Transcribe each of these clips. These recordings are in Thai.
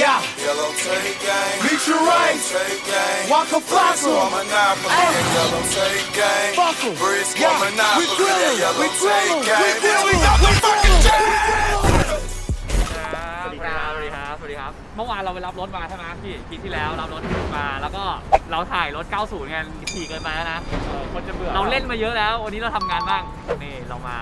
Yeah. Yellow tape gang. Meet your rights. Tape gang. Walk a Bricks flocka. on Monopoly. Hey. That yellow tape gang. Fuck 'em. Bricks Yeah, on Monopoly. we grillin', That yellow we grillin', tape gang. we grillin', We we motherfucking grillin'. jam. สวัสดีครับ สวัสดีครับ สวัสดีครับ เมื่อวานเราไปรับรถมาใช่ไหมพี่ปีที่แล้วรับรถมา แล้วก็เราถ่ายรถ 90กันขี่เกินไปแล้วนะ คนจะเบื่อเราเล่นมาเยอะแล้ว วันนี้เราทำงานบ้าง นี่เรามา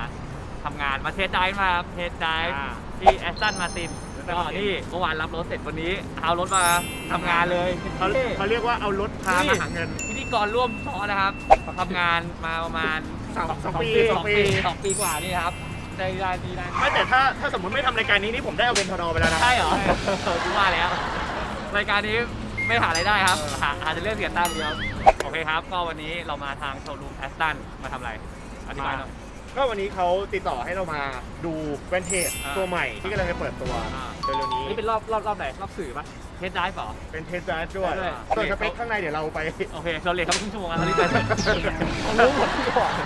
ทำงานมาเทสไดฟ์มาครับเทสไดฟ์ที่แอสตันมาติน ก็นี่เมื่อวานรับรถเสร็จวันนี้ เอารถมาทำงานเลยเขาเขาเรียกว่าเอารถพามาหาเงิน พิธีกรร่วมซ้อนนะครับทำงานมาประมาณสองสองปีสองปีสสอองงปีปีกว่านี่ครับได้ได้ดีได้ไม่แต่ถ้าถ้าสมมติไม่ทำรายการนี้นี่ผมได้เอาเป็นทอดอไปแล้วนะใช่เหรอกูว่าแล้ว รายการนี้ไม่หารายได้ครับ หาหาจะเรื่องเสียตังค์เดียวโอเคครับ ก็วันนี้เรามาทางโชว์รูมแอสตันมาทำอะไร อธิบายหน่อย ก็วันนี้เขาติดต่อให้เรามาดูแวนเทจอ่า ตัวใหม่ที่กำลังจะเปิดตัวอ่าเร็วๆนี้นี่เป็นรอบรอบรอบไหนรอบสื่อปะเทสได้ปะเป็นเทสต์ด้วยด้วย ส่วนสเปคข้างในเดี๋ยวเราไป โอเคเราเรียนครับครึ่งชั่วโมงแล้วรีบไปรู้หมดที่บอกก็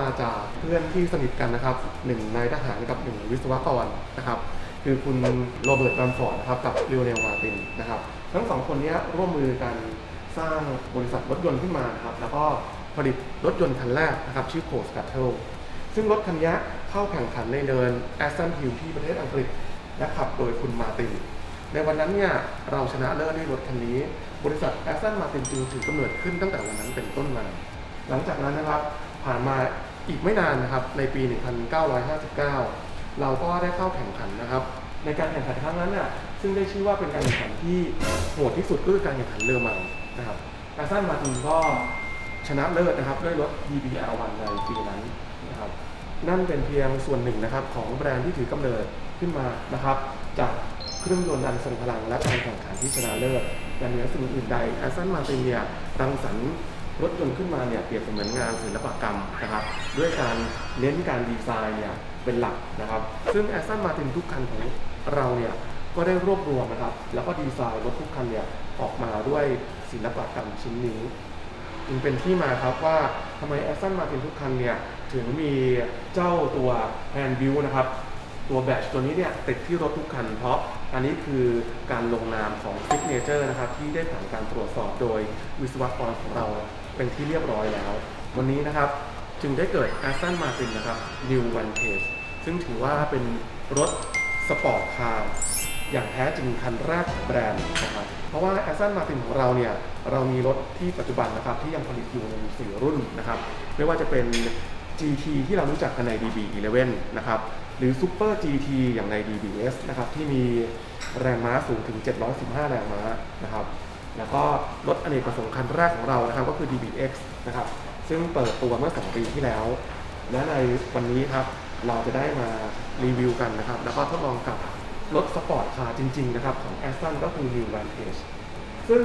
มาจากเพื่อนที่สนิทกันนะครับหนึ่งนายทหารกับหนึ่งวิศวกรนะครับคือคุณโรเบิร์ตแรมฟอร์ดนะครับกับลิโอเนลมาตินนะครับทั้งสองคนนี้ร่วมมือกันสร้างบริษัทรถยนต์ขึ้นมานะครับแล้วก็ผลิตรถยนต์คันแรกนะครับชื่อโ s ส c ัตเทลซึ่งรถคันนี้เข้าแข่งขันในเดินแอสตันฮิลที่ประเทศอังกฤษและขับโดยคุณมาตินในวันนั้นเนี่ยเราชนะเลิศด้วยรถคันนี้ บริษัทแอสตันมาตินจึงถือกำเนิดขึ้นตั้งแต่วันนั้นเป็นต้นมา หลังจากนั้นนะครับผ่านมา อีกไม่นานนะครับในปี 1959 เราก็ได้เข้าแข่งขันนะครับ ในการแข่งขันครั้งนั้นน่ะซึ่งได้ชื่อว่าเป็นการแข่งขันที่โหดที่สุดก็คือการแข่งขันเรือมังนะครับอสตันมาตินก็ชนะเลิศนะครับด้วยรถ DBR1 ในปีนั้นนะครับนั่นเป็นเพียงส่วนหนึ่งนะครับของแบรนด์ที่ถือกำเนิดขึ้นมานะครับ จากเครื่องยนต์อันทรงพลังและการแข่งขันที่ชนะเลิศแต่เหนือสิ่งอื่นใดอสตันมาตินเนี่ยรังสรรค์ รถยนต์ขึ้นมาเนี่ยเปรียบเสมือนงานศิลปกรรมนะครับ ด้วยการเน้นการดีไซน์เนี่ยเป็นหลักนะครับ ซึ่งแอสตันมาตินทุกคันของเราเนี่ยก็ได้รวบรวมนะครับ แล้วก็ดีไซน์รถทุกคันเนี่ยออกมาด้วยศิลปกรรมชิ้นนี้จึงเป็นที่มาครับว่าทำไมแอสตันมาตินทุกคันเนี่ยถึงมีเจ้าตัวแฮนด์บิวนะครับตัวแบตตัวนี้เนี่ยติดที่รถทุกคัน เพราะอันนี้คือการลงนามของซิกเนเจอร์นะครับที่ได้ผ่านการตรวจสอบโดยวิศวกรของเรา เป็นที่เรียบร้อยแล้ว วันนี้นะครับจึงได้เกิด Aston Martin นะครับ New Vantage ซึ่งถือว่าเป็นรถสปอร์ตคาร์อย่างแท้จริงคันแรกของแบรนด์นะครับ เพราะว่า Aston Martin ของเราเนี่ย เรามีรถที่ปัจจุบันนะครับที่ยังผลิตอยู่ในสี่รุ่นนะครับ ไม่ว่าจะเป็น GT ที่เรารู้จักกันใน DB11 นะครับ หรือ Super GT อย่างใน DBS นะครับ ที่มีแรงม้าสูงถึง 715 แรงม้านะครับ แล้วก็รถอเนกประสงค์คันแรกของเรานะครับก็คือ DBX นะครับซึ่งเปิดตัวเมื่อ 2 ปีที่แล้ว และในวันนี้ครับเราจะได้มารีวิวกันนะครับ แล้วก็ทดลองกับรถสปอร์ตคาร์จริง ๆ นะครับ ของ Aston ก็คือ New Vantage ซึ่ง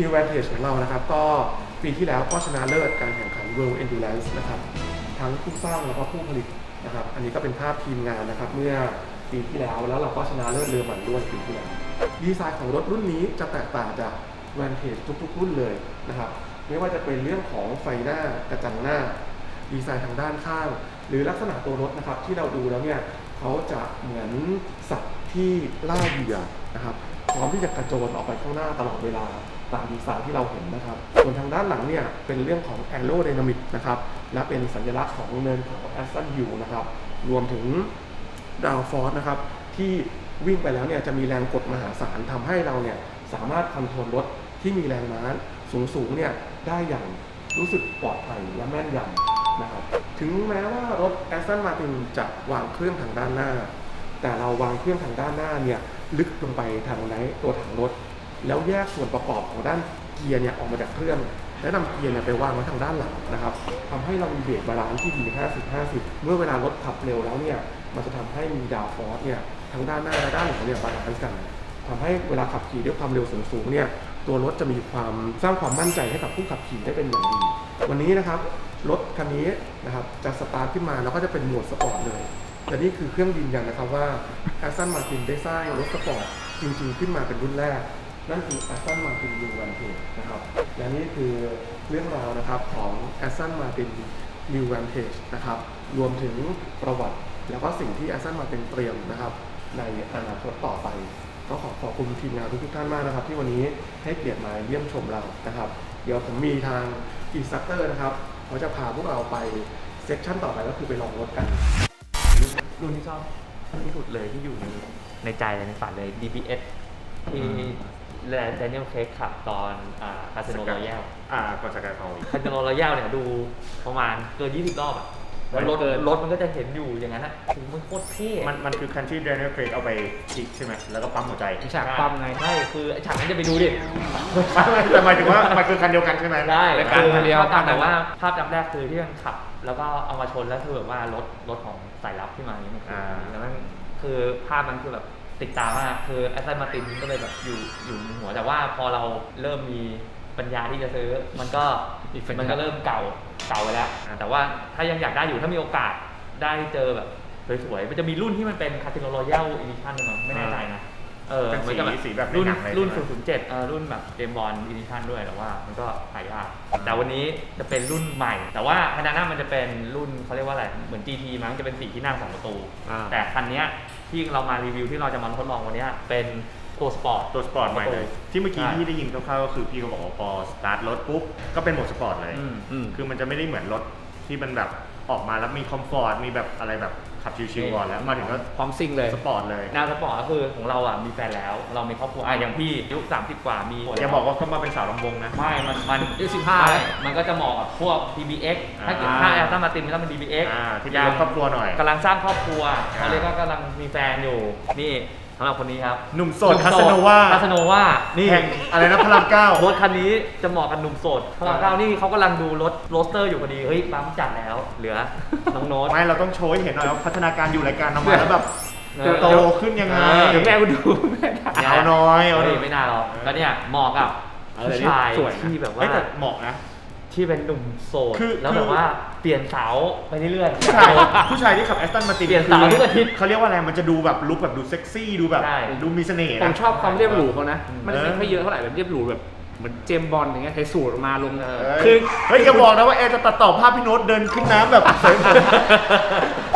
New Vantage ของเรานะครับ ก็ปีที่แล้วก็ชนะเลิศการแข่งขัน World Endurance นะครับ ทั้งผู้สร้างแล้วก็ผู้ผลิตนะครับ อันนี้ก็เป็นภาพทีมงานนะครับ เมื่อปีที่แล้วแล้วเราก็ชนะเลิศเรือหมันด้วยปีที่แล้ว ดีไซน์ของรถรุ่นนี้จะแตกต่างจาก Vantage ทุกๆ รุ่นเลยนะครับ ไม่ว่าจะเป็นเรื่องของไฟหน้ากระจังหน้า ดีไซน์ทางด้านข้าง หรือลักษณะตัวรถนะครับ ที่เราดูแล้วเนี่ยเขาจะเหมือนสัตว์ที่ล่าเหยื่อนะครับพร้อมที่จะกระโจนออกไปข้างหน้าตลอดเวลาตามดีไซน์ที่เราเห็นนะครับ ส่วนทางด้านหลังเนี่ยเป็นเรื่องของ aerodynamic นะครับ และเป็นสัญลักษณ์ของเนินเขา Aston Hill นะครับ รวมถึงดาวฟอร์นะครับที่ วิ่งไปแล้วเนี่ยจะมีแรงกดมหาศาลทำให้เราเนี่ยสามารถคอนโทรลรถที่มีแรงม้าสูงๆเนี่ยได้อย่างรู้สึกปลอดภัยและแม่นยำนะครับถึงแม้ว่ารถ Aston Martin จะวางเครื่องทางด้านหน้า แต่เราวางเครื่องทางด้านหน้าเนี่ยลึกลงไปทางในตัวถังรถ แล้วแยกส่วนประกอบของด้านเกียร์เนี่ยออกมาจากเครื่องและนำเกียร์เนี่ยไปวางไว้ทางด้านหลังนะครับทำให้เรามีเบรกบาลานซ์ที่ดี 50-50 เมื่อเวลารถขับเร็วแล้วเนี่ยมันจะทำให้มีดาวฟอร์สเนี่ย ทั้งด้านหน้าและด้านหลังเนี่ยบาลานซ์กันทำให้เวลาขับขี่ด้วยความเร็วสูงๆเนี่ยตัวรถจะมีความสร้างความมั่นใจให้กับผู้ขับขี่ได้เป็นอย่างดี วันนี้นะครับรถคันนี้นะครับจะสตาร์ทขึ้นมาแล้วก็จะเป็นโหมดสปอร์ตเลยและนี่คือเครื่องยืนยันนะครับว่า Aston Martin ได้สร้างรถสปอร์ตจริงๆ ขึ้นมาเป็นรุ่นแรก นั่นคือ Aston Martin New Vantage นะครับและนี่คือเรื่องราวนะครับของ Aston Martin New Vantage นะครับรวมถึงประวัติ แล้วก็สิ่งที่ Aston Martin เตรียมนะครับ ในอนาคตต่อไป ก็ขอขอบคุณทีมงานทุกๆท่านมากนะครับ ที่วันนี้ให้เกียรติมาเยี่ยมชมเรานะครับ เดี๋ยวผมมีทาง e s t r u c t o r นะครับเขาจะพาพวกเราไปเซสชั่นต่อไปก็คือไปลองรถกันรุ่นที่ชอบที่สุดเลยที่อยู่ในในใจเลยในฝันเลย DBS ที่แดเนียลเคคขับตอนคาสิโนรอยัลอ่าก่อนสกายพาวอีกคาสิโนรอยัลเนี่ยดูประมาณเกิน20 รอบอะ แล้วรถเกินรถมันก็จะเห็นอยู่อย่างนั้นอะถึงมันโคตรเท่มันมันคือคันที่แดเนียลเครกเอาไปคลิกใช่ไหมแล้วก็ปั๊มหัวใจฉากปั๊มไงใช่คือไอ้ฉากนั้นจะไปดูดิแต่หมายถึงว่ามันคือคันเดียวกันใช่ไหมได้รายการคือมาเรียวภาพแต่ว่าภาพจำแรกคือที่มันขับ แล้วก็เอามาชนแล้วคือแบบว่ารถรถของสายลับที่มาอย่างนี้มันคืออ่าแล้วมันคือภาพมันคือแบบติดตามากคือแอสตันมาตินก็เลยแบบอยู่อยู่ในหัวแต่ว่าพอเราเริ่มมี ปัญญาที่จะซื้อ มันก็อีกปัญญามัมันก็เริ่มเก่าเก่าไปแล้วแต่ว่าถ้ายังอยากได้อยู่ถ้ามีโอกาสได้เจอแบบสวยๆมันจะมีรุ่นที่มันเป็นคาสิโนรอยัลอีดิชั่นด้วยมั้งไม่แน่ใจนะเออเป็นหมือนสีกับสีแบบในรุ่นหนังเลยรุ่นใช่ไหม 007เอ่อรุ่นแบบเจมบอลอีดิชั่นด้วยแต่ว่ามันก็หายากแต่วันนี้จะเป็นรุ่นใหม่ แต่ว่าคันหน้ามันจะเป็นรุ่นเขาเรียกว่าอะไรเหมือน GT มั้งจะเป็นสีที่นั่งสองประตู อ่า แต่คันเนี้ยที่เรามารีวิวที่เราจะมาทดลองวันเนี้ยเป็น ตัวสปอร์ต ตัวสปอร์ตใหม่เลย ที่เมื่อกี้ใช่ที่ได้ยินคร่าวๆก็คือพี่ก็บอกว่าพอสตาร์ทรถปุ๊บ ก็เป็นโหมดสปอร์ตเลย อืม อืม คือมันจะไม่ได้เหมือนรถที่มันแบบออกมาแล้วมีคอมฟอร์ตมีแบบอะไรแบบขับชิวๆก่อนแล้วมาถึงก็พร้อมซิ่งเลยสปอร์ตเลยแนวสปอร์ตก็คือของเราอะมีแฟนแล้ว เรามีครอบครัวอะอย่างพี่อายุ30 กว่ามีอย่าบอกว่าเข้ามาเป็นสาวลำวงนะ ไม่ มันมันอายุ15ไม่มันก็จะเหมาะกับพวก DBX ถ้าเกิดอ่า ถ้าแอลตันมาตินมันต้องเป็น DBX อ่าที่เป็นรถครอบครัวหน่อย กำลังสร้างครอบครัวอ่าเขาเรียกว่ากำลังมีแฟนอยู่ นี่ สำหรับคนนี้ครับหนุ่มโสดคาสโนวาคาสโนวานี่แห่งอะไรนะพระรามเก้ารถคันนี้จะเหมาะกับหนุ่มโสดพระรามเก้านี่เขากำลังดูรถโรสเตอร์อยู่พอดีเฮ้ยปั๊มจัดแล้ว เหลือน้องโน้ตไม่เราต้องโชว์ให้เห็นหน่อยว่าพัฒนาการอยู่รายการออกมาแล้วแบบเออโตขึ้นยังไงเออเดี๋ยวแม่กูดูแม่ด่าเอาน้อยเอาน้เฮ้อยยไม่น่าหรอกก็เนี่ยเหมาะกับเออผู้ชายสวยนะที่แบบเฮ้ยว่าแต่เหมาะนะ ที่เป็นหนุ่มโสดคือแล้วคือแบบว่าเปลี่ยนสาวไปเรื่อยๆ ผู้ชายผู้ชายที่ขับแอสตันมาตินเปลี่ยนสาวทุกอาทิตย์เขาเรียกว่าอะไรมันจะดูแบบลุคแบบดูเซ็กซี่ดูแบบ ใช่ ดูมีเสน่ห์ผมนะ ชอบความเรียบหรูเขานะ มันเออไม่ค่อยเยอะเท่าไหร่แบบเรียบหรูแบบเหมือนเจมส์บอลอย่างเงี้ยใช้สูตรมาลงเออเฮ้ยเฮ้ยอย่าบอกนะว่าแอร์จะตัดต่อภาพพี่โน้ตเดินขึ้นน้ำแบบเสยผม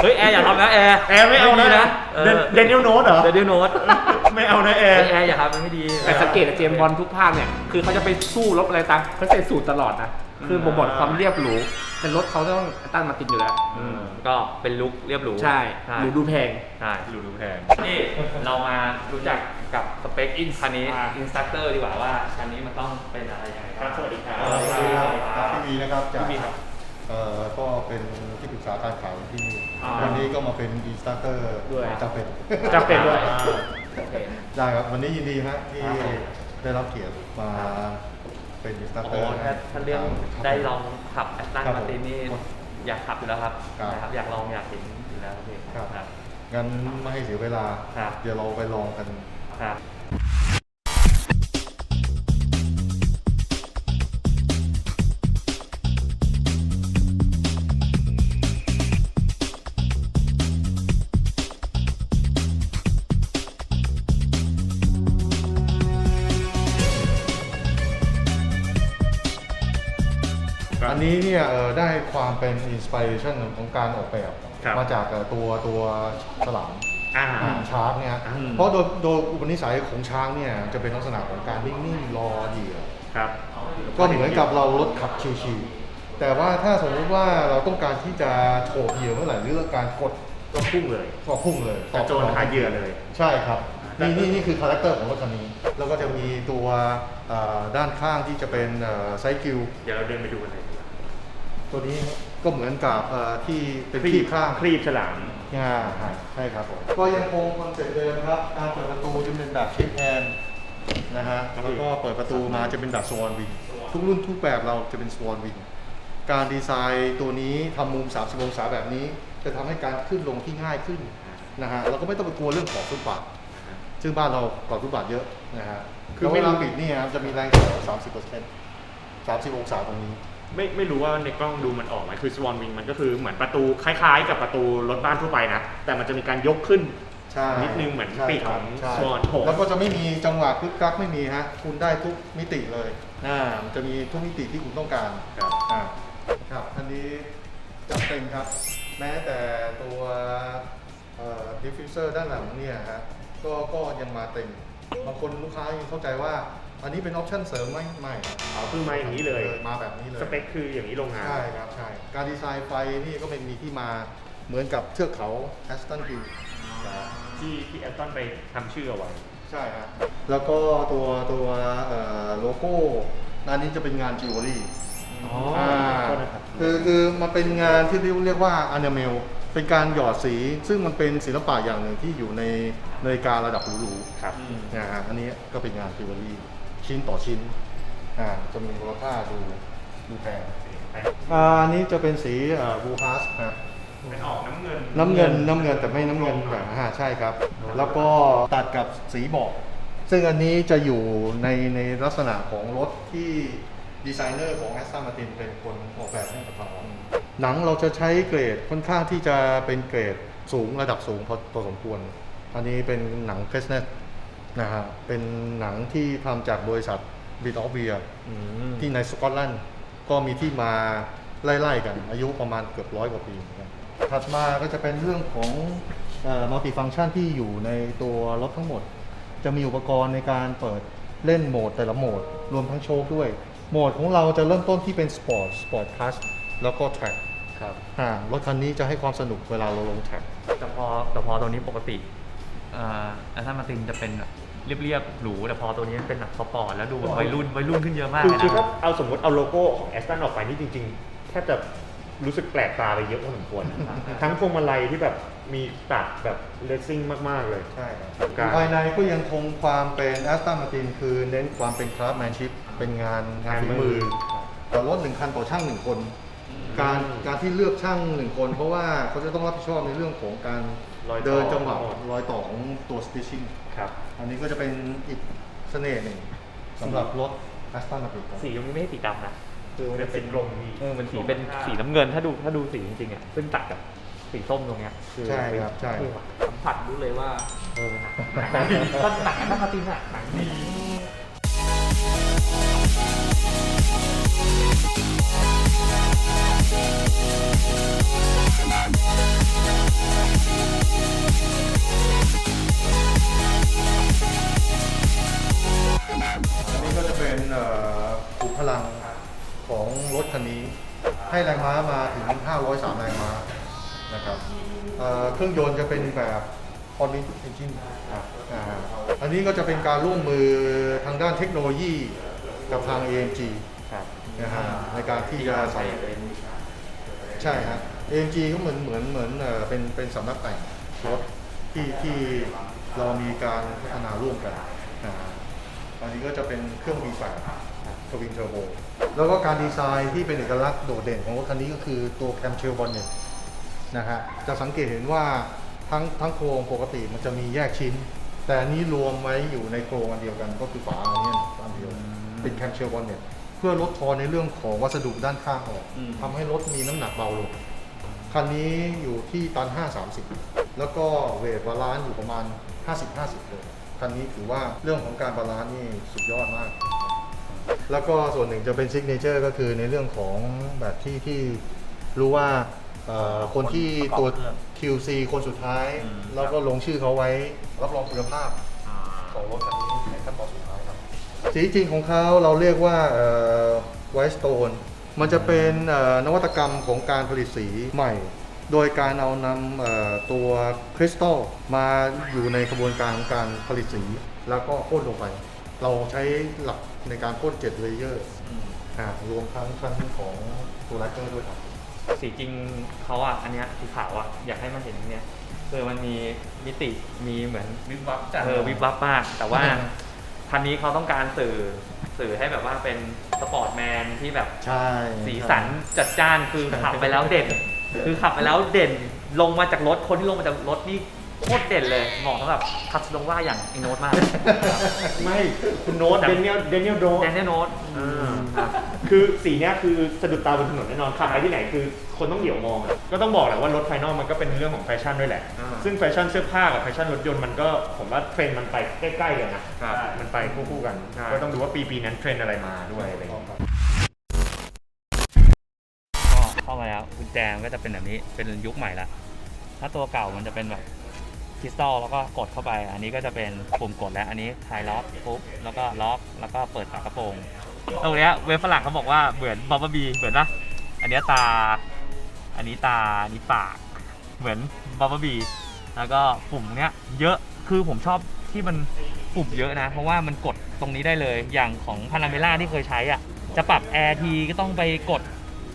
เฮ้ยแอร์อย่าทำนะแอร์แอร์ไม่เอานะดีนะเดนเดนิเอลโน้ตเหรอ เดนิเอลโน้ตไม่เอานะแอแอร์ร์อย่าทำมันไม่ดีแต่สังเกตกับเจมส์บอลทุกภาคเนี่ย คือเขาจะไปสู้รบอะไรตามเขาใส่สูตรตลอดนะ คือบ่งบอกความเรียบหรูเป็นรถเขาต้องตั้งมาติดอยู่แล้ว อืมก็เป็นลุคเรียบหรูใช่ใช่หรูดูแพง ใช่ดูดูแพง นี่เรามารู้จักกับสเปคอินคันนี้อ่า อินสตัคเตอร์ดีกว่าว่าคันนี้มันต้องเป็นอะไรยังไงครับสวัสดีครับ สวัสดีครับพี่วีนะครับจากพี่วีครับเอ่อก็เป็นที่ปรึกษาการขายที่นี่อ่า วันนี้ก็มาเป็นอีสตาร์เตอร์ด้วย จำเป็นจำเป็นด้วยอ่าโอเค ได้ครับวันนี้ยินดีฮะที่ครับผมได้รับเกียรติมา เป็นอีสตาร์โอ้เตโหอร์ถ้าถ้าเรื่องได้ลองขับแอสตันครับมาตินนี่อยากขับอยู่แล้วครับครับนะครับ อยากลองอยากเห็นอยู่แล้วพี่ครับครับ งั้นไม่ให้เสียเวลา ครับ เดี๋ยวเราไปลองกัน ครับ นนี้เนี่ยเอ่อได้ความเป็นอินสปิเรชันของการออกแบบ ครับ มาจากเอ่อตัวตัวฉลามอ่าช้างเนี่ยอืม เพราะโดยโดยอุปนิสัยของช้างเนี่ยจะเป็นลักษณะของการนิ่งๆรอเหยื่อ ครับ ก็เหมือนกับเรารถขับชิวๆแต่ว่าถ้าสมมติว่าเราต้องการที่จะโฉบเหยื่อเมื่อไหร่หรือการกดก็พุ่งเลยก็พุ่งเลยกระโจนหาเหยื่อเลย ใช่ครับ นี่นี่นี่คือคาแรคเตอร์ของรถคันนี้ แล้วก็จะมีตัวเอ่อด้านข้างที่จะเป็นไซคิว เดี๋ยวเราเดินไปดูกันเลย ตัวนี้ก็เหมือนกับเอ่อที่เป็นครีบข้างครีบฉลามอ่าใช่ครับผมก็ยังคงคอนเซ็ปต์เดิมครับการเปิดประตูจะเป็นแบบเชฟแฮนนะฮะแล้วก็เปิดประตูมาจะเป็นแบบสวอนวิงทุกรุ่นทุกแบบเราจะเป็นสวอนวิงการดีไซน์ตัวนี้ทำมุม 30 องศาแบบนี้ จะทำให้การขึ้นลงที่ง่ายขึ้นนะฮะเราก็ไม่ต้องไปกลัวเรื่องของฟุตบาทซึ่งบ้านเราก่อนฟุตบาทเยอะนะฮะคืคืออไม่เวลาปิดนี่ครับจะมีแรงสั่น30เปอร์เซ็นต์30องศาตรงนี้ ไม่ไม่รู้ว่าในกล้องดูมันออกไหมคือสวอนวิงมันก็คือเหมือนประตูคล้ายๆ กับประตูรถบ้านทั่วไปนะ แต่มันจะมีการยกขึ้น ใช่นิดนึงเหมือนใช่ปีกของใช่สวอนโถงแล้วก็จะไม่มีจังหวะคึกกักไม่มีฮะ คุณได้ทุกมิติเลยอ่ามันจะมีทุกมิติที่คุณต้องการ ครับอ่าครับอันนี้จัดเต็มครับ แม้แต่ตัวเอ่อดิฟฟิวเซอร์ด้านหลังเนี่ยฮะก็ก็ยังมาเต็ม บางคนลูกค้ายังเข้าใจว่า อันนี้เป็นออปชั่นเสริมไม่ไม่ครับอ๋อคือมาอย่างนี้เลยมาแบบนี้เลย สเปคคืออย่างนี้โรงงาน ใช่ครับใช่การดีไซน์ไฟนี่ก็เป็นมีที่มาเหมือนกับเทือกเขาแอสตันฮิลที่ที่แอสตันไปทำชื่อเอาไว้ ใช่ครับแล้วก็ตัวตัวเอ่อโลโก้อันนี้จะเป็นงานจิวเวลรี่อ๋ออ่าโทษนะครับ คือคือมันเป็นงานที่เรียกว่าอ n น m เมล เป็นการหยอดสี ซึ่งมันเป็นศิลปะอย่างหนึ่งที่อยู่ในนาฬิการะดับหรูครับ ๆนะฮะอันนี้ก็เป็นงานจิวเวลรี่ ชิ้นต่อชิ้นอ่าจะมีมูลค่าดูดูแพงอ่าอันนี้จะเป็นสีบูฮาสครับเป็นออกน้ำเงิน น้ำเงินน้ำเงินแต่ไม่น้ำเงินแบบอ่าใช่ครับ แล้วก็ตัดกับสีเบาะซึ่งอันนี้จะอยู่ในในลักษณะของรถที่ดีไซเนอร์ของ Aston Martin เป็นคนออกแบบให้กับเราหนังเราจะใช้เกรดค่อนข้างที่จะเป็นเกรดสูงระดับสูงพอพอสมควร อันนี้เป็นหนังเคสเนต นะฮะเป็นหนังที่ทำจากบริษัทบิทออฟเวียที่ในสกอตแลนด์ก็มีที่มาไล่ๆกัน อายุประมาณเกือบร้อยกว่าปีเหมือนกันถัดมาก็จะเป็นเรื่องของมัลติฟัง c t ชันที่อยู่ในตัวรถทั้งหมด จะมีอุปกรณ์ในการเปิดเล่นโหมดแต่ละโหมด รวมทั้งโชคด้วย โหมดของเราจะเริ่มต้นที่เป็นสปอร์ตสปอร์ตพลัสแล้วก็แทร็กครับอ่ารถคันนี้จะให้ความสนุกเวลาเราลงแทร็กแต่พอแต่พอตัวนี้ปกติอ่าแอสตันมาตินจะเป็นแบบ เรียบๆหรูแต่พอตัวนี้มันเป็นแบบสปอร์ตแล้วดูแบบวัยรุ่นวัยรุ่นขึ้นเยอะมากคือเลยคือถ้านะเอาสมมติเอาโลโก้ของแอสตันออกไปนี่จริงๆแทบจะรู้สึกแปลกตาไปเยอะพอสมควร ทั้งพวงมาลัยที่แบบมีตัดแบบเลสซิ่งมากๆเลย ใช่ครับครับ ภายในก็ยังคงความเป็นแอสตันมาตินคือเน้นความเป็นคราฟแมนชิพเป็นงานงานฝีมือต่อรถหนึ่งคันต่อช่างหนึ่งคน การการที่เลือกช่างหนึ่งคน เพราะว่าเขาจะต้องรับผิดชอบในเรื่องของการรอยต่อ เดินจังหวะรอยต่อของตัวสติชชิ่ง ครับอันนี้ก็จะเป็นอีกเสน่ห์หนึ่งสำหรับรถแอสตันมาตินสียังไม่ใช่สีดำนะคือมันจะเป็นกลมดีเออมันสีเป็นสีน้ำเงินถ้าดูถ้าดูสีจริงๆอะซึ่งตัดกับสีส้มตรงเนี้ยคือใช่ครับใช่เท่ว่ะสัมผัสรู้เลยว่าเออหนังหนังดีก็หนังแอสตันมาตินอะหนังดีอั คันนี้ ให้แรงม้ามาถึง 503 แรงม้านะครับเอ่อเครื่องยนต์จะเป็นแบบคอนดิเอนจินอันนี้ก็จะเป็นการร่วมมือทางด้านเทคโนโลยีกับทาง AMG ครับนะฮะในการที่จะใส่ใช่ฮะ AMG ก็เหมือนเหมือนเหมือนเอ่อเป็นเป็นสำนักแต่งรถที่ที่เรามีการพัฒนาร่วมกันนะฮะอันนี้ก็จะเป็นเครื่อง V8 ทวินเทอร์โบแล้วก็การดีไซน์ที่เป็นเอกลักษณ์โดดเด่นของรถคันนี้ก็คือตัวแคมเชลบอลเนี่ยนะฮะจะสังเกตเห็นว่าทั้งทั้งโครงปกติมันจะมีแยกชิ้น แต่อันนี้รวมไว้อยู่ในโครงอันเดียวกันก็คือฝาอันเนี้ยอันเดียวเป็นแคมเชลบอลเนี่ยเพื่อลดทอนในเรื่องของวัสดุด้านข้างออกทำให้รถมีน้ำหนักเบาลงคันนี้อยู่ที่ตัน 530 แล้วก็เวทบาลานซ์อยู่ประมาณ 50-50 เลย คันนี้ถือว่าเรื่องของการบาลานซ์นี่สุดยอดมาก แล้วก็ส่วนหนึ่งจะเป็นซิกเนเจอร์ก็คือในเรื่องของแบบที่ที่รู้ว่าเอ่อคนที่ตรวจ QC คนสุดท้ายแล้วก็ลงชื่อเขาไว้รับรองคุณภาพ ของรถคันนี้ในขั้นตอนสุดท้ายครับสีจริงของเขาเราเรียกว่าไวท์สโตนมันจะเป็นเอ่อนวัตกรรมของการผลิตสีใหม่ โดยการเอานำเอ่อตัวคริสตัลมาอยู่ในกระบวนการของการผลิตสี แล้วก็พ่นลงไป เราใช้หลัก ในการพ่นเจ็ดเลเยอร์รวมทั้งชั้นของตัวแลกเกอร์ด้วยครับ สีจริงเขาอะ อันเนี้ยสีขาวอะ อยากให้มันเห็นอันเนี้ยคือมันมีมิติมีเหมือนวิบวับจัดเออวิบวับมาก แต่ว่าคันนี้เขาต้องการสื่อสื่อให้แบบว่าเป็นสปอร์ตแมนที่แบบใช่สีสันจัดจ้านคือขับไปแล้วเด่น คือขับไปแล้วเด่นลงมาจากรถคนที่ลงมาจากรถนี่ โคตรเด่นเลยเหมาะสำหรับคัสลงว่าอย่างไอโน้ตมากไม่ คุณโน้ตเดนเนียลเดนเนียลโดแดนนี่โน้ตคือสีเนี้ยคือสะดุดตาบนถนนแน่นอนขับไปที่ไหนคือคนต้องเหลียวมองอะก็ต้องบอกแหละว่ารถภายนอกมันก็เป็นเรื่องของแฟชั่นด้วยแหละ อ่า ซึ่งแฟชั่นเสื้อผ้ากับแฟชั่นรถยนต์มันก็ผมว่าเทรนด์มันไปใกล้ๆกันนะ ครับ มันไปคู่ๆกัน ใช่ ก็ต้องดูว่าปีปีๆนั้นเทรนด์อะไรมาด้วยอะไรอย่างเงี้ย ก็เข้ามาแล้วกุญแจมันก็จะเป็นแบบนี้เป็นยุคใหม่ละถ้าตัวเก่ามันจะเป็นแบบ คริสตัลแล้วก็กดเข้าไป อันนี้ก็จะเป็นปุ่มกดแล้ว อันนี้คลายล็อกปุ๊บแล้วก็ล็อกแล้วก็เปิดฝากระโปรงตรงนี้เว็บฝรั่งเขาบอกว่าเหมือนบับบิ้ลบีเหมือนปะอันนี้ตา อันนี้ตาอันนี้ปาก เหมือนบับบิ้ลบีแล้วก็ปุ่มเนี้ยเยอะคือผมชอบที่มันปุ่มเยอะนะ เพราะว่ามันกดตรงนี้ได้เลยอย่างของพานาเมล่าที่เคยใช้อะจะปรับแอร์ทีก็ต้องไปกด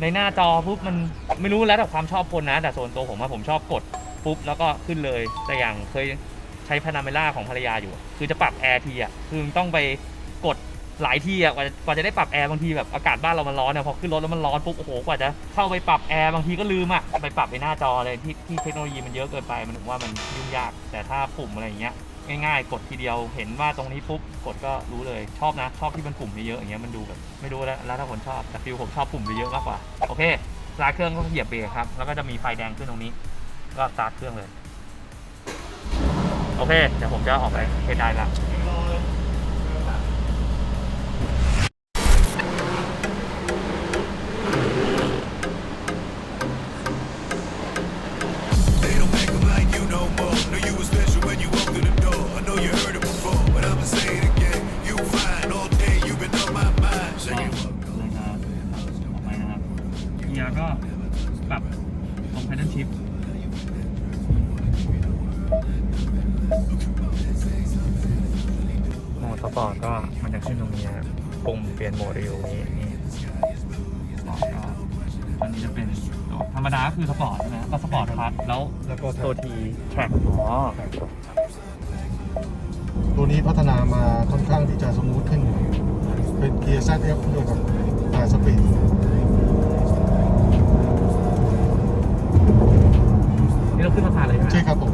ในหน้าจอปุ๊บมันไม่รู้แล้วแต่ความชอบคนนะ แต่ส่วนตัวผมว่าผมชอบกด ปุ๊บแล้วก็ขึ้นเลย แต่อย่างเคยใช้พานาเมล่าของภรรยาอยู่ คือจะปรับแอร์ทีอะ คือต้องไปกดหลายที่อะ กว่าจะได้ปรับแอร์บางทีแบบอากาศบ้านเรามันร้อนเนี่ยพอขึ้นรถแล้วมันร้อนปุ๊บโอ้โห กว่าจะเข้าไปปรับแอร์บางทีก็ลืมอะ ไปปรับในหน้าจอเลยที่ที่เทคโนโลยีมันเยอะเกินไป มันผมว่ามันยุ่งยาก แต่ถ้าปุ่มอะไรอย่างเงี้ยง่ายๆ กดทีเดียวเห็นว่าตรงนี้ปุ๊บกดก็รู้เลยชอบนะ ชอบที่มันปุ่มเยอะๆอย่างเงี้ยมันดูแบบไม่รู้แล้วแล้วถ้าคนชอบแต่ฟิลผมชอบปุ่มเยอะมากกว่า โอเคสตาร์เครื่องก็เหยียบเบรกครับแล้วก็จะมีไฟแดงขึ้นตรงนี้ ก็สตาร์ทเครื่องเลย โอเค เดี๋ยวผมจะออกไปเทสได้ละ ก็สปอร์ตพัทแล้วแล้วก็ตัวทีแทร็กอ๋อตัวนี้พัฒนามาค่อนข้างที่จะสมูทขึ้น เป็นเกียร์ ZF ด้วยครับ8สปีดนี่เราขึ้นมาผ่านเลยใช่ไหมใช่ครับผม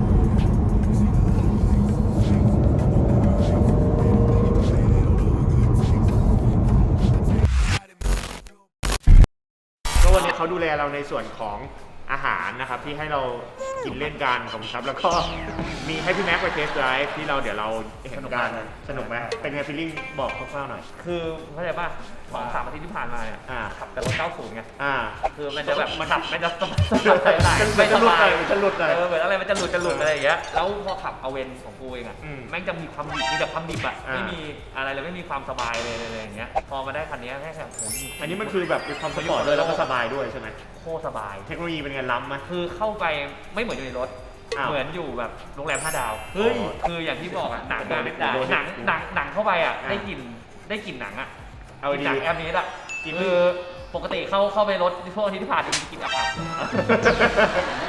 ก็วันนี้เขาดูแลเราในส่วนของ อาหารนะครับที่ให้เรากินเล่นกันขอบคุณครับ แล้วก็มีให้พี่แม็กไปเทสไดรฟ์ที่เราเดี๋ยวเราเห็นกันสนุกไหมเป็นไงฟีลลิ่งบอกคร่าวๆหน่อย คือเข้าใจป่ะ สองสามอาทิตย์ที่ผ่านมาเนี่ยอ่า ขับแต่รถ90ไงอ่า คือมันจะแบบมันขับมันจะสบายไหลๆไม่สบายมันจะหลุดหน่อยเออเหมือนอะไรมันจะหลุดจะหลุดอะไรอย่างเงี้ยแล้วพอขับเอาเวนของกูเองอะอืมแม่งจะมีความดิบมีแต่ความดิบอะอ่า ไม่มีอะไรเลยไม่มีความสบายเลยอะไรอย่างเงี้ยพอมาได้คันนี้แค่แบบโอ้โหอันนี้มันคือแบบมีความสปอร์ตด้วยแล้วก็สบายด้วยใช่ไหมโคตรสบาย เทคโนโลยีเป็นไงล้ำไหม คือเข้าไปไม่เหมือนอยู่ในรถ อ้าวเหมือนอยู่แบบโรงแรมห้าดาวเฮ้ยคืออย่างที่บอกอะหนังอะโดนดิโดนดิหนังหนังหนังเข้าไปอะอ่าได้กลิ่นได้กลิ่นหนังอะ เอาดีหนังแอมเนสอะกิน คือปกติเข้าเข้าไปรถช่วงอาทิตย์ที่ผ่านมาจะกินอับอับ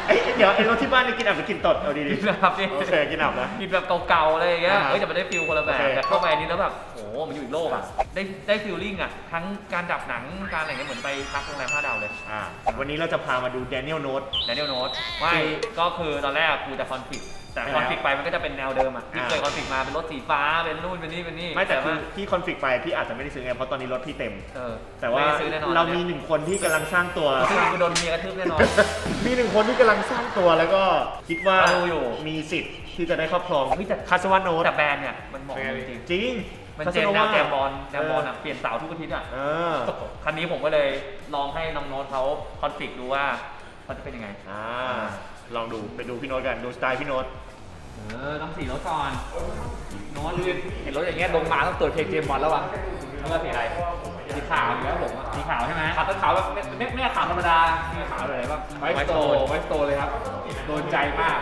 ไอ้ยเดี๋ยวไอ้รถที่บ้านนี่กินอับหรือกินตดเอาดีกินอับนี่ๆโอเคกินอับนะ กินแบบเก่าๆอะไรอย่างเงี้ยอ่าฮะเฮ้ยแต่มันได้ฟิลคนละแบบโอเค แต่เข้าไปอันนี้แล้วแบบโหมันอยู่อีกโลกอะได้ได้ฟิลลิ่งอะทั้งการดับหนังการอะไรเงี้ยเหมือนไปพักโรงแรมห้าดาวเลยอ่าวันนี้เราจะพามาดู Daniel Note แดเนียลโนตไม่ก็คือตอนแรกกูจะคอนฟ lict แต่ไม่คอนแล้วฟ lict ไปมันก็จะเป็นแนวเดิมอะที่อ่าเคยคอนฟ lict มาเป็นรถสีฟ้าเป็นนู่นเป็นนี่เป็นนี่ไม่แต่คือว่าที่คอนฟิกไปพี่อาจจะไม่ได้ซื้อไงเพราะตอนนี้รถพี่เต็มเออแต่ว่าไม่ได้ซื้อแน่นอนเรามีหนึ่งคนที่กำลังสร้างตัวซึ่งกูโดนเมียกระทืบแน่นอนมีหนึ่งคนที่กำลังสร้างตัวแล้วก็คิดว่าเราอยู่มีสิทธิ์ที่จะได้ครอบครองเฮ้ยแต่คาสวาโนตแต่แบรนด์เนี่ยมันเหมาะจริงจริงๆมันคาเจสนโนแนววาแจมบอลแจมบอลอะเปลี่ยนเสาทุกอาทิตย์อะเออคันนี้ผมก็เลยลองให้น้องโน้ตเขาคอนฟ lict ดูว่าเขาจะเป็นยังไงอ่า ลองดูไปดูพี่โน้ตกันดูสไตล์พี่โน้ตเออต้องสีรถก่อนโน้ตเห็นรถอย่างเงี้ยลงมาต้องเปิดเพลงเจมส์บอลแล้ววะแล้วก็สีอะไรสีขาวอยู่แล้วผมอะสีขาวใช่ไหมขาวต้นขาวแบบไม่ไม่ไม่ขาวธรรมดาไม่ขาวเลยว่าไวท์สโตนไวท์สโตนเลยครับโดนใจมาก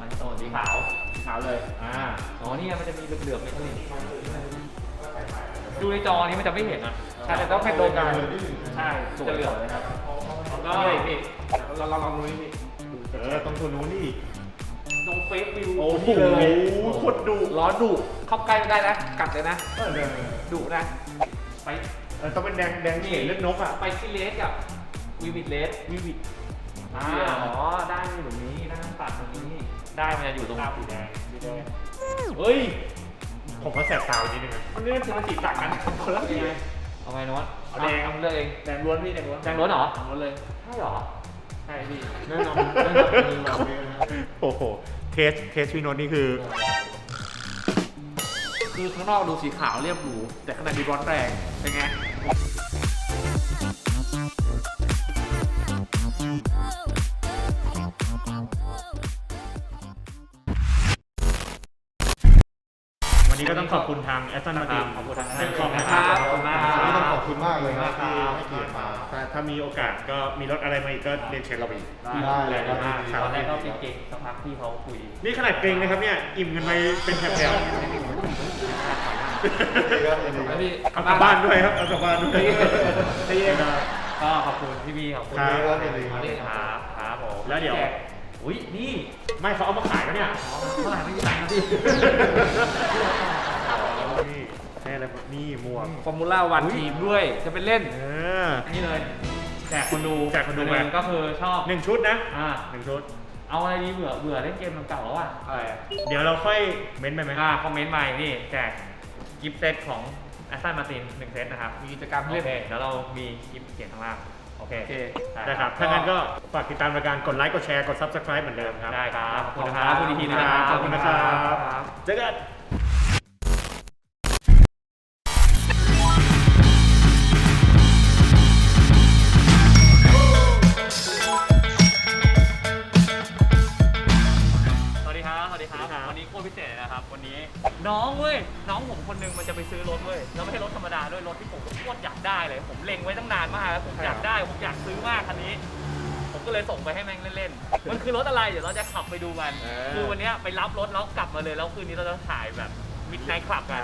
มันโซนสีขาวขาวเลยอ่าอ๋อนี่มันจะมีเหลือบๆเมทัลลิกดูในจอนี้มันจะไม่เห็นอะใช่แต่ต้องเป็นโดนกันใช่สวยจะเหลืองเลยครับแล้วก็นี่พี่เราเราลองดูนี่พี่ เออต้องตัวนู้นนี่ตรงเฟซวิวโอ้โหนี่เลยโคตรดุร้อนดุเข้าใกล้ไม่ได้นะ กัดเลยนะดุนะ ไปเออต้องเป็นแดงแดงเขียนเลือดนกอะไปที่เลสกับวิวิดเลสวิวิอ่าอ๋อได้มันอยู่ตรงนี้ได้มันตัดตรงนี้ได้มันจะอยู่ตรงตาสีแดงสีแดงเฮ้ย ผมก็แสบตานิดนึงนะมันนี่มันจะมาจีบตักกันคนละสีเอาไงโน้ตเอาแดงเอาเลยเองแดงล้วนพี่แดงล้วนแดงล้วนเหรอแดงล้วนเลยใช่เหรอ ใช่พี่แนะนำแนะนำเป็นเราเลยนะครับโอ้โห เทส เทสพี่โนตนี่คือ คือข้างนอกดูสีขาวเรียบหรู แต่ข้างในดูร้อนแรงเป็นไง วันนี้ก็ต้องขอบคุณทางแอสตันมาตินขอบคุณทางแบงคอกนะคครัรับบขอบคุณมากครับวันนี้ต้องขอบคุณมากเลยครั มีโอกาสก็มีรถอะไรมาอีกก็เรียนเชิญเราไปอีก ได้เลยครับ มากตอนแรกก็เก่งๆสักพักพี่เขาคุยนี่ขนาดเกรงนะครับเนี่ยอิ่มกันไปเป็นแถวดีครับยินดีคแล้รัวบพี่ๆเอากลับบ้านด้วยครับเอากลับบ้านด้วยได้ยินก็ขอบคุณพี่บีขอบคุณครับพี่ยินดีครับนี่ครับครับผมแล้วเดี๋ยว อุ้ยนี่ไม่เขาเอามาขายแล้วเนี่ย เท่าไหร่ไม่มีตังค์นะพี่นี่แน่เลยนี่หมวกฟอร์มูล่าวันทีมด้วยจะเป็นเล่น เออ นี่เลยแจกคนดูแจกคนดูหนึ่งก็คือชอบหนึ่งชุดนะอ่าหนึ่งชุด เอาอะไรดีเบื่อเบื่อเล่นเกมเก่าๆแล้วอะอะไรอะเดี๋ยวเราค่อยเม้นต์ไปไหมอ่าคอมเมนต์มานี่แจกกิฟต์เซตของแอสตันมาตินหนึ่งเซตนะครับมีกิจกรรมโอเล่นเคเดี๋ยวเรามีคลิปเขียนข้างล่างโอเคโอเค ได้ครับ ถ้างั้นก็ฝากติดตามรายการกดไลค์กดแชร์กด subscribe เหมือนเดิมครับ ได้ครับขอบคุณนะครับขอบคุณอีกทีนึงนะครับ ขอบคุณนะครับ เจอกัน จะไปซื้อรถเว้ยแล้วไม่ใช่รถธรรมดาด้วยรถที่ผมโคตรอยากได้เลย ผมเล็งไว้ตั้งนานมากแล้วผมอยากได้ผมอยากซื้อมากคันนี้ ผมก็เลยส่งไปให้แม่งเล่นๆมันคือรถอะไรเดี๋ยวเราจะขับไปดูกัน คือวันเนี้ยไปรับรถแล้วกลับมาเลยแล้วคืนนี้เราจะถ่ายแบบมิดไนท์คลับกัน